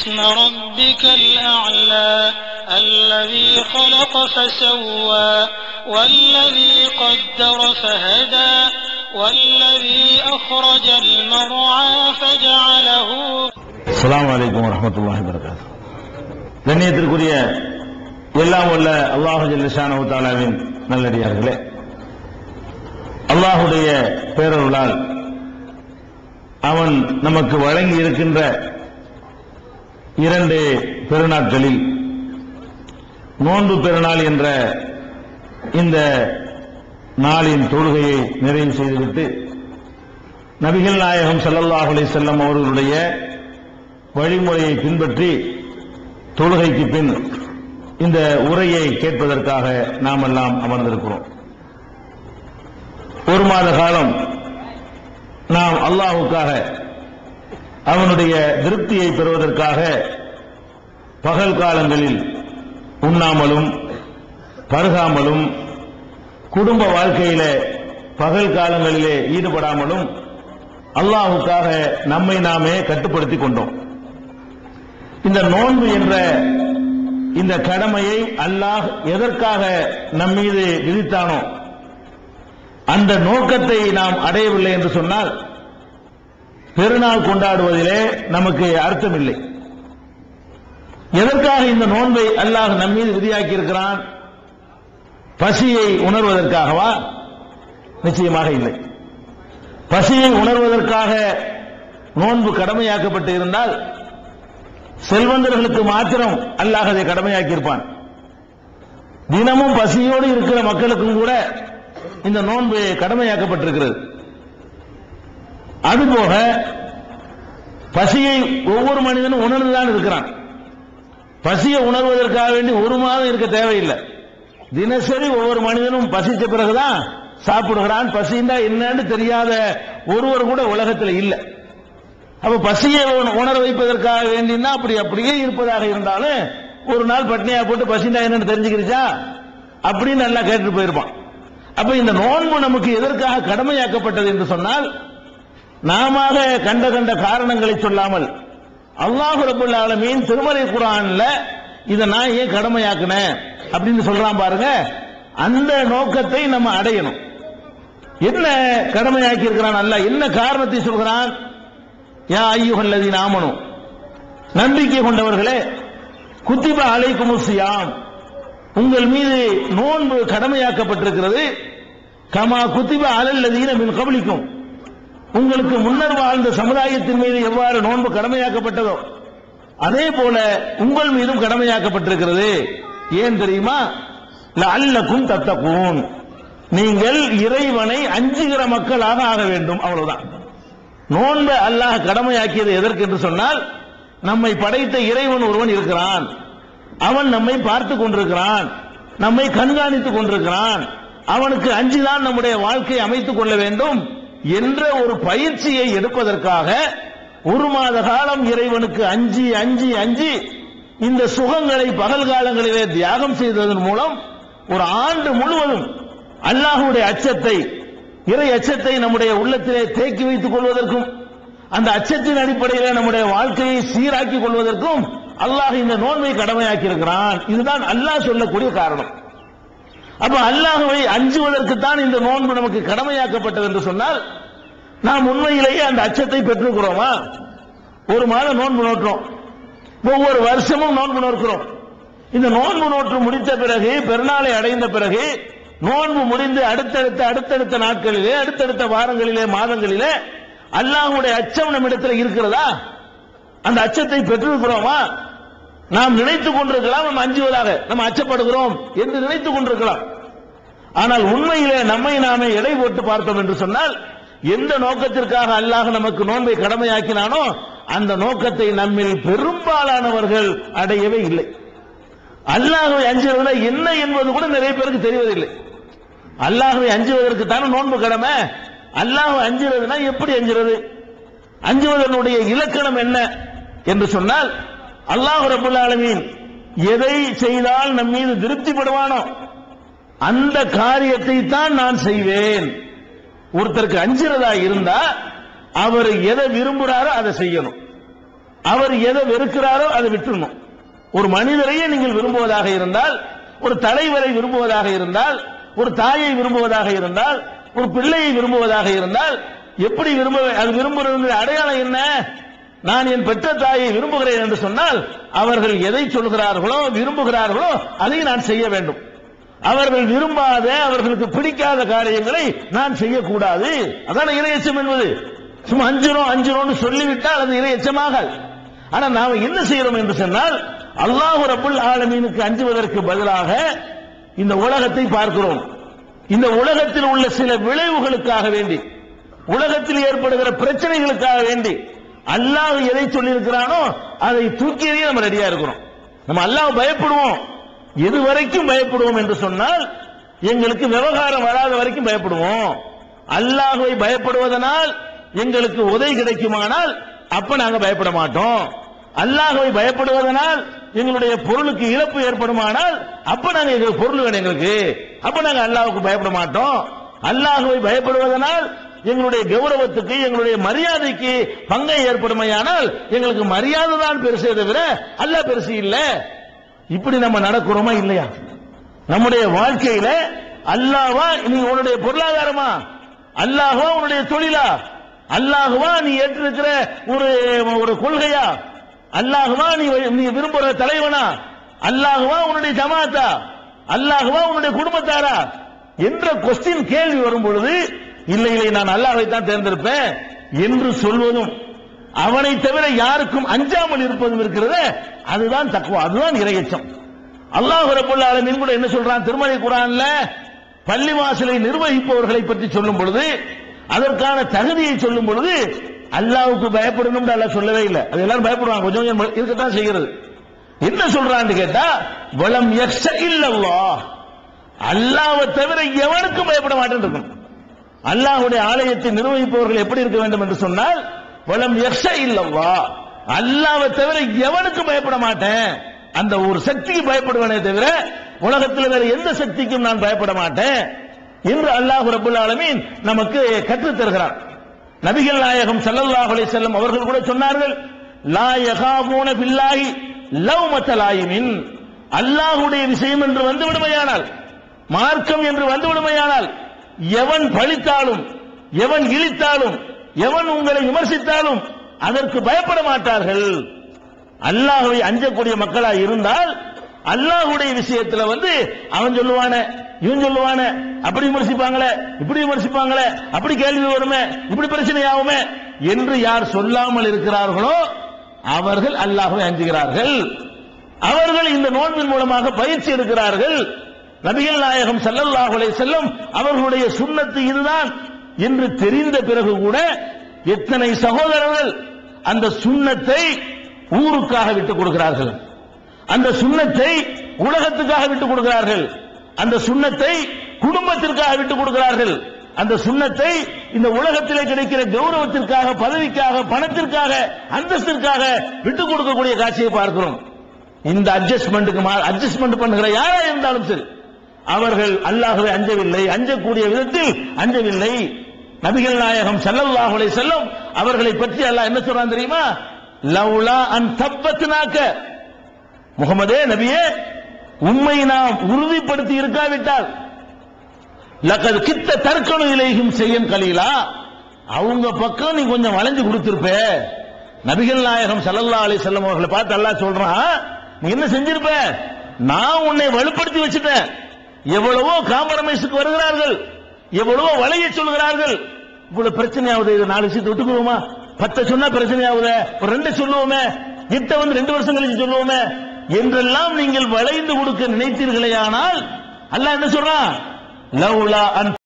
اسم ربك الأعلى الذي خلق فسوى والذي قدر فهدى والذي أخرج المرعى فجعله அஸ்ஸலாமு அலைக்கும் வரஹ்மத்துல்லாஹி வரகாத்து கண்ணியத்திற்குரிய எல்லாம் வல்ல அல்லாஹு ஜல்லஷானஹு தஆலாவின் நல்லடியார்களே அல்லாஹுடைய பேரருளால் அவன் நமக்கு வழங்கி இருக்கின்ற இரண்டு பெருநாட்களில் நோன்பு பெருநாள் என்ற இந்த நாளின் தொழுகையை நிறைவு செய்துவிட்டு நபிகள் நாயகம் ஸல்லல்லாஹு அலைஹி அவர்களுடைய வழிமுறையை பின்பற்றி தொழுகைக்கு பின் இந்த உரையை கேட்பதற்காக நாம் எல்லாம் அமர்ந்திருக்கிறோம். ஒரு மாத காலம் நாம் அல்லாஹுக்காக அவனுடைய திருப்தியை பெறுவதற்காக பகல் காலங்களில் உண்ணாமலும் பருகாமலும் குடும்ப வாழ்க்கையில பகல் காலங்களிலே ஈடுபடாமலும் அல்லாஹுக்காக நம்மை நாமே கட்டுப்படுத்திக் கொண்டோம். இந்த நோன்பு என்ற இந்த கடமையை அல்லாஹ் எதற்காக நம் மீது விதித்தானோ அந்த நோக்கத்தை நாம் அடையவில்லை என்று சொன்னால் பெருநாள் கொண்டாடுவதிலே நமக்கு அர்த்தம் இல்லை எதற்காக இந்த நோன்பை அல்லாஹ் நம்மீது விதியாக்கி இருக்கிறான் பசியை உணர்வதற்காகவா? நிச்சயமாக இல்லை. பசியை உணர்வதற்காக நோன்பு கடமையாக்கப்பட்டு இருந்தால் செல்வந்தர்களுக்கு மாத்திரம் அல்லாஹ் அதை கடமையாக்கி இருப்பான் தினமும் பசியோடு இருக்கிற மக்களுக்கும் கூட இந்த நோன்பு கடமையாக்கப்பட்டிருக்கிறது. அதுபோக பசியை ஒவ்வொரு மனிதனும் உணர்ந்துதான் இருக்கிறான். பசியை உணர்வதற்காக வேண்டி ஒரு மாதம் இருக்க தேவையில்லை. தினசரி ஒவ்வொரு மனிதனும் பசிச்ச பிறகுதான் சாப்பிடுகிறான். பசின்னா என்னன்னு தெரியாத ஒருவர் கூட உலகத்தில் இல்லை. அப்ப பசியை உணர வைப்பதற்காக வேண்டினா அப்படி அப்படியே இருப்பதாக இருந்தாலும் ஒரு நாள் பட்னியா போட்டு பசிண்டா என்னன்னு தெரிஞ்சுக்கிருச்சா? அப்படின்னு நல்லா கேட்டுட்டு போயிருப்பான். அப்ப இந்த நோன்பு நமக்கு எதற்காக கடமையாக்கப்பட்டது என்று சொன்னால் நாம கண்ட கண்ட காரணங்களை சொல்லாமல் அல்லாஹு ரபுல் ஆலமீன் திருமலை குரான்ல இதை நான் ஏன் கடமையாக்குனேன் அப்படின்னு சொல்றான் பாருங்க. அந்த நோக்கத்தை நம்ம அடையணும். என்ன கடமையாக்கி இருக்கிறான் அல்ல? என்ன காரணத்தை சொல்கிறான்? யா ஐயுகல்லதி நாமனும் நம்பிக்கை கொண்டவர்களே குத்திப அலைக்கும் சியாம். உங்கள் மீது நோன்பு கடமையாக்கப்பட்டிருக்கிறது. கமா குத்திப அலல்லதீன மின் கபலிக்கும். உங்களுக்கு முன்னர் வாழ்ந்த சமுதாயத்தின் மீது எவ்வாறு நோன்பு கடமையாக்கப்பட்டதோ அதே போல உங்கள் மீதும் கடமையாக்கப்பட்டிருக்கிறது. ஏன் தெரியுமா? அல்லக்கும் தத்தக்கும் நீங்கள் இறைவனை அஞ்சுகிற மக்களாக ஆக வேண்டும் அவ்வளவுதான். நோன்பை அல்லாஹ் கடமையாக்கியது எதற்கு என்று சொன்னால் நம்மை படைத்த இறைவன் ஒருவன் இருக்கிறான். அவன் நம்மை பார்த்து கொண்டிருக்கிறான். நம்மை கண்காணித்துக் கொண்டிருக்கிறான். அவனுக்கு அஞ்சுதான் நம்முடைய வாழ்க்கையை அமைத்துக் கொள்ள வேண்டும். என்ற ஒரு பயிற்சியை எடுப்பதற்காக ஒரு மாத காலம் இறைவனுக்கு அஞ்சி அஞ்சி அஞ்சி இந்த சுகங்களை பகல் காலங்களிலே தியாகம் செய்ததன் மூலம் ஒரு ஆண்டு முழுவதும் அல்லாஹுடைய அச்சத்தை இறை அச்சத்தை நம்முடைய உள்ளத்திலே தேக்கி வைத்துக் கொள்வதற்கும் அந்த அச்சத்தின் அடிப்படையில் நம்முடைய வாழ்க்கையை சீராக்கி கொள்வதற்கும் அல்லாஹ் இந்த நோன்பை கடமையாக்கி இருக்கிறான் இதுதான் அல்லாஹ் சொல்லக்கூடிய காரணம். அப்ப அல்லாஹுவை அஞ்சுவதற்கு தான் இந்த நோன்பு நமக்கு கடமையாக்கப்பட்டது என்று சொன்னால் நாம் உண்மையிலேயே அந்த அச்சத்தை பெற்றுக்கிறோமா? ஒரு மாதம் நோன்பு நோக்கிறோம் ஒவ்வொரு வருஷமும் நோன்பு நோக்கிறோம் இந்த நோன்பு நோற்று முடித்த பிறகு பெருநாளை அடைந்த பிறகு நோன்பு முடிந்து அடுத்தடுத்த அடுத்தடுத்த நாட்களிலே அடுத்தடுத்த வாரங்களிலே மாதங்களிலே அல்லாஹுடைய அச்சம் நம்மிடத்தில் இருக்கிறதா? அந்த அச்சத்தை பெற்றிருக்கிறோமா? நாம் நினைத்துக் கொண்டிருக்கலாம் நம்ம அஞ்சுவதாக. நம்ம அச்சப்படுகிறோம் என்று நினைத்துக் கொண்டிருக்கலாம். ஆனால் உண்மையிலே நம்மை நாமே எடை போட்டு பார்த்தோம் என்று சொன்னால் எந்த நோக்கத்திற்காக அல்லாஹ் நமக்கு நோன்பை கடமையாக்கினானோ அந்த நோக்கத்தை நம்மில் பெரும்பாலானவர்கள் அடையவே இல்லை. அல்லாஹை அஞ்சுவதுனா என்ன என்பது கூட நிறைய பேருக்கு தெரிவதில்லை. அல்லாஹை அஞ்சுவதற்கு தானே நோன்பு கடமை? அல்லாஹ் அஞ்சுறதுனா எப்படி அஞ்சுறது? அஞ்சுவதனுடைய இலக்கணம் என்ன என்று சொன்னால் அல்லாஹ் ரபுல் ஆலமீன் எதை செய்தால் நம் மீது திருப்திப்படுவானோ அந்த காரியத்தை தான் நான் செய்வேன். ஒருத்தருக்கு அஞ்சுறதா இருந்தா அவர் எதை விரும்புகிறாரோ அதை செய்யணும். அவர் எதை வெறுக்கிறாரோ அதை விட்டுணும் ஒரு மனிதரையே நீங்கள் விரும்புவதாக இருந்தால் ஒரு தலைவரை விரும்புவதாக இருந்தால் ஒரு தாயை விரும்புவதாக இருந்தால் ஒரு பிள்ளையை விரும்புவதாக இருந்தால் எப்படி விரும்ப அது விரும்புறது அடையாளம் என்ன? நான் என் பெற்ற தாயை விரும்புகிறேன் என்று சொன்னால் அவர்கள் எதை சொல்கிறார்களோ விரும்புகிறார்களோ அதை நான் செய்ய வேண்டும். அவர்கள் விரும்பாத அவர்களுக்கு பிடிக்காத காரியங்களை நான் செய்யக்கூடாது. அதான இணையச்சம் என்பது? சும்மா அஞ்சிரும் அஞ்சிரோம்னு சொல்லிவிட்டால் அது இணையச்சமாக ஆனா நாம என்ன செய்யறோம் என்று சொன்னால் அல்லாஹு ரபுல் ஆலமீனுக்கு அஞ்சுவதற்கு பதிலாக இந்த உலகத்தை பார்க்கிறோம். இந்த உலகத்தில் உள்ள சில விளைவுகளுக்காக வேண்டி உலகத்தில் ஏற்படுகிற பிரச்சனைகளுக்காக வேண்டி அல்லாஹ் எதை சொல்லியிருக்கிறானோ அதை தூக்கியதே நம்ம ரெடியா இருக்கிறோம். நம்ம அல்லாஹ் பயப்படுவோம். எது வரைக்கும் பயப்படுவோம் என்று சொன்னால் எங்களுக்கு விவகாரம் வராத வரைக்கும் பயப்படுவோம். அல்லாஹுவை பயப்படுவதனால் எங்களுக்கு உதவி கிடைக்குமானால் அப்ப நாங்க பயப்பட மாட்டோம். அல்லாஹுவை பயப்படுவதனால் எங்களுடைய பொருளுக்கு இழப்பு ஏற்படுமானால் அப்ப நாங்க எங்களுக்கு பொருள் வேணும் எங்களுக்கு. அப்ப நாங்க அல்லாஹுக்கு பயப்பட மாட்டோம். அல்லாஹுவை பயப்படுவதனால் எங்களுடைய கௌரவத்துக்கு எங்களுடைய மரியாதைக்கு பங்கை ஏற்படுமையானால் எங்களுக்கு மரியாதை தான் பெருசே தவிர அல்லாஹ் பெருசு இல்லை. இப்படி நம்ம நடக்கிறோமா இல்லையா? நம்முடைய வாழ்க்கையில அல்லாவா நீ உன்னுடைய பொருளாதாரமா? அல்லாஹ்வா உன்னுடைய தொழிலா? அல்லாஹுவா நீ ஏற்றிருக்கிற ஒரு ஒரு கொள்கையா? அல்லாஹ்வா நீ நீ விரும்புற தலைவனா? அல்லாஹ்வா உன்னுடைய ஜமாத்தா? அல்லாகவா உன்னுடைய குடும்பத்தாரா? என்ற கொஸ்டின் கேள்வி வரும் பொழுது இல்லை இல்லை நான் அல்லாஹை தான் தேர்ந்தெடுப்பேன் என்று சொல்வதும் அவனை தவிர யாருக்கும் அஞ்சாமல் இருப்பதும் இருக்கிறது. அதுதான் தக்குவா அதுதான் இரையச்சம். அல்லாஹ் ரபுல்ல ஆலமின் கூட என்ன சொல்றான் திருமலை குரான்ல? பள்ளிவாசலை நிர்வகிப்பவர்களை பற்றி சொல்லும் பொழுது அதற்கான தகுதியை சொல்லும் பொழுது அல்லாவுக்கு பயப்படணும் அல்லாஹ் சொல்லவே இல்லை. அது எல்லாரும் பயப்படுவாங்க. கொஞ்சம் கொஞ்சம் இருக்கத்தான் செய்கிறது. என்ன சொல்றான்னு கேட்டா வளம் எக்ஸ இல்லல்லாஹ். அல்லாவை தவிர எவனுக்கும் பயப்பட மாட்டேன் இருக்கும் அல்லாஹ்வுடைய ஆலயத்தை நிர்வகிப்பவர்கள் எப்படி இருக்க வேண்டும் என்று சொன்னால் வலம் எக்ஸ இல்லவா அல்லாவை தவிர எவனுக்கும் பயப்பட மாட்டேன். அந்த ஒரு சக்திக்கு பயப்படுவேனே தவிர உலகத்தில் வேற எந்த சக்திக்கும் நான் பயப்பட மாட்டேன். என்று அல்லாஹ் ரபுல் ஆலமீன் நமக்கு கற்றுத் தருகிறார். நபிகள் நாயகம் சல்லல்லாஹ் அலை செல்லும் அவர்கள் கூட சொன்னார்கள் லா யகாபூன பில்லாஹி லவ் லாயிமின். அல்லாஹுடைய விஷயம் என்று வந்து விடுமையானால் மார்க்கம் என்று வந்து விடுமையானால் எவன் பழித்தாலும் எவன் இழித்தாலும் எவன் உங்களை விமர்சித்தாலும் அதற்கு பயப்பட மாட்டார்கள். அல்லாஹுவை அஞ்சக்கூடிய மக்களா இருந்தால் அல்லாஹுடைய விஷயத்துல வந்து அவன் சொல்லுவான இவன் சொல்லுவான அப்படி விமர்சிப்பாங்களே இப்படி விமர்சிப்பாங்களே அப்படி கேள்வி வருமே இப்படி பிரச்சனை ஆகுமே என்று யார் சொல்லாமல் இருக்கிறார்களோ அவர்கள் அல்லாஹுவை அஞ்சுகிறார்கள். அவர்கள் இந்த நோன்பின் மூலமாக பயிற்சி எடுக்கிறார்கள். நபிகள் நாயகம் செல்லல்லாஹுலே செல்லும் அவர்களுடைய சுண்ணத்து இதுதான். என்று தெரிந்த பிறகு கூட எத்தனை சகோதரர்கள் அந்த சுண்ணத்தை ஊருக்காக விட்டுக் கொடுக்கிறார்கள். அந்த சுண்ணத்தை உலகத்துக்காக விட்டுக் கொடுக்கிறார்கள். அந்த சுண்ணத்தை குடும்பத்திற்காக விட்டுக் கொடுக்கிறார்கள். அந்த சுண்ணத்தை இந்த உலகத்திலே கிடைக்கிற கௌரவத்திற்காக பதவிக்காக பணத்திற்காக அந்தஸ்திற்காக விட்டுக் கொடுக்கக்கூடிய காட்சியை பார்க்கிறோம். இந்த அட்ஜஸ்ட்மெண்ட்டுக்கு அட்ஜஸ்ட்மெண்ட் பண்ணுகிற யாரா இருந்தாலும் சரி அவர்கள் அல்லாஹ்வை அஞ்சவில்லை அஞ்சக்கூடிய விதத்தில் அஞ்சவில்லை. நபிகள் நாயகம் ஸல்லல்லாஹு செல்லும் அவர்களை பற்றி அல்லாஹ் என்ன சொல்றான் தெரியுமா? லவ்லா அன் தப்பத்தினாக்க முகமதே நபியே உண்மை நாம் உறுதிப்படுத்தி இருக்காவிட்டால் லக்கது கித்த தற்கொலை இலையும் செய்யும் கலீலா. அவங்க பக்கம் நீ கொஞ்சம் வளைஞ்சு கொடுத்திருப்ப. நபிகள் நாயகம் சல்லல்லா அலி செல்லம் அவர்களை பார்த்து அல்லா சொல்றான் நீ என்ன செஞ்சிருப்ப? நான் உன்னை வலுப்படுத்தி வச்சுட்டேன். எவ்வளவோ காம்ப்ரமைஸுக்கு வருகிறார்கள். எவ்வளவோ வளைய சொல்கிறார்கள் இவ்வளவு பிரச்சனை ஆகுது இது நாலு விஷயத்தை விட்டுக்குவோமா? பத்த சொன்னா பிரச்சனை ஆகுது ஒரு ரெண்டு சொல்லுவோமே? கிட்ட வந்து ரெண்டு வருஷம் கழிச்சு சொல்லுவோமே? என்றெல்லாம் நீங்கள் வளைந்து கொடுக்க நினைத்தீர்களே ஆனால் அல்ல என்ன சொல்றான்? லவ்லா அன்